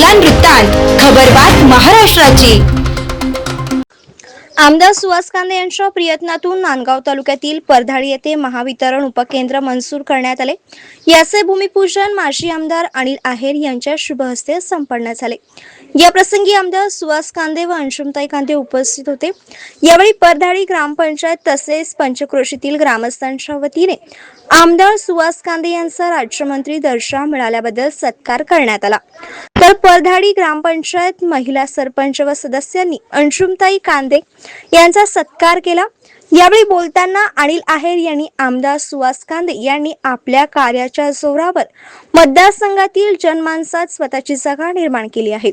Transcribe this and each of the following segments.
बागलान वृत्तांत खबरबात महाराष्ट्राची. आमदार सुहास कांदे यांच्या प्रयत्नातून नांदगाव तालुक्यातील परधाळी येथे महावितरण उपकेंद्र मंजूर करण्यात आले. याचे भूमिपूजन माजी आमदार अनिल आहेर यांच्या शुभ हस्ते संपन्न झाले. या प्रसंगी आमदार सुहास कांदे व अंशुमताई कांदे उपस्थित होते. यावेळी परधाळी ग्रामपंचायत तसेच पंचक्रोशीतील ग्रामस्थांच्या वतीने आमदार सुहास कांदे यांचा राज्यमंत्री दर्जा मिळाल्याबद्दल सत्कार करण्यात आला. तर परधाडी ग्रामपंचायत महिला सरपंच व सदस्यांनी अंशुमताई कांदे यांचा सत्कार केला. यावेळी बोलताना अनिल आहेर यांनी आमदार सुहास कांदे यांनी आपल्या कार्याच्या जोरावर मतदारसंघातील जनमानसात स्वतःची जागा निर्माण केली आहे.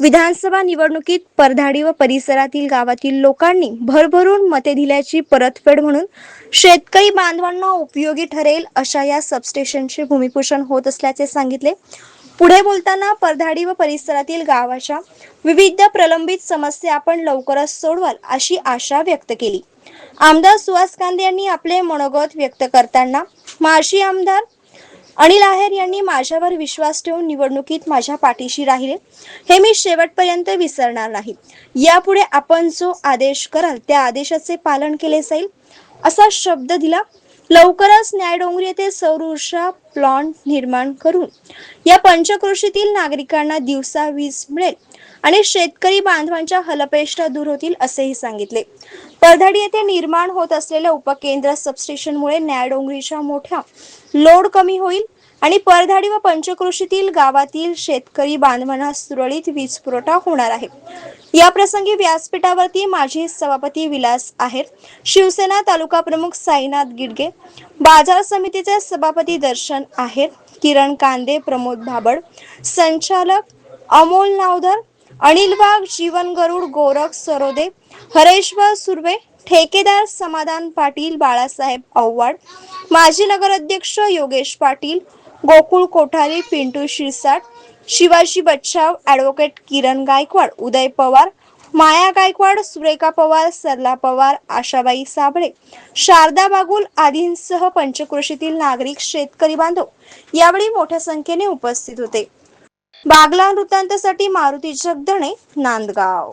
विधानसभा निवडणुकीत परधाडी व परिसरातील गावातील लोकांनी भरभरून मते दिल्याची परतफेड म्हणून शेतकरी बांधवांना उपयोगी ठरेल अशा या सबस्टेशनचे भूमिपूजन होत असल्याचे सांगितले. पुढे बोलताना परधाडी व परिसरातील गावाच्या विविध प्रलंबित समस्या आपण लवकरच सोडवाल अशी आशा व्यक्त केली. आमदार सुहास कांदे यांनी आपले मनोगत व्यक्त करताना माजी आमदार अनिल आहेर यांनी माझ्यावर विश्वास ठेवून निवडणुकीत माझ्या पाठीशी राहिले. हे मी शेवटपर्यंत विसरणार नाही. यापुढे आपण जो आदेश कराल त्या आदेशाचे पालन केले जाईल असा शब्द दिला. लवकरच न्यायडोंगरी येथे सौर ऊर्जा प्लांट निर्माण करून या पंचक्रोशीतील नागरिकांना दिवसा वीज मिळेल आणि शेतकरी बांधवांच्या हलपेष्टा दूर होतील असेही सांगितले. परधाडी येथे निर्माण होत असलेल्या उपकेंद्र सबस्टेशनमुळे न्यायडोंगरीच्या मोठ्या लोड कमी होईल. आणि परधाडी व पंचक्रोशीतील गावातील शेतकरी बांधवांना सुरळीत वीज पुरवठा होणार आहे. या प्रसंगी व्यासपीठावरती माजी सभापती विलास आहेर शिवसेना तालुका प्रमुख साईनाथ गिडगे बाजार समितीचे सभापती दर्शन आहेर किरण कांदे प्रमोद भाबड संचालक अमोल नावधर अनिल वाघ जीवन गरुड गोरख सरोदे हरेश्वर सुर्वे ठेकेदार समाधान पाटील बाळासाहेब आव्हाड माजी नगराध्यक्ष योगेश पाटील गोकुळ कोठारी पिंटू शिरसाट शिवाजी बच्चाव ॲडव्होकेट किरण गायकवाड उदय पवार माया गायकवाड सुरेखा पवार सरला पवार आशाबाई साबळे शारदा बागुल आदींसह पंचक्रोशीतील नागरिक शेतकरी बांधव यावेळी मोठ्या संख्येने उपस्थित होते. बागला वृत्तांतासाठी मारुती जगदणे नांदगाव.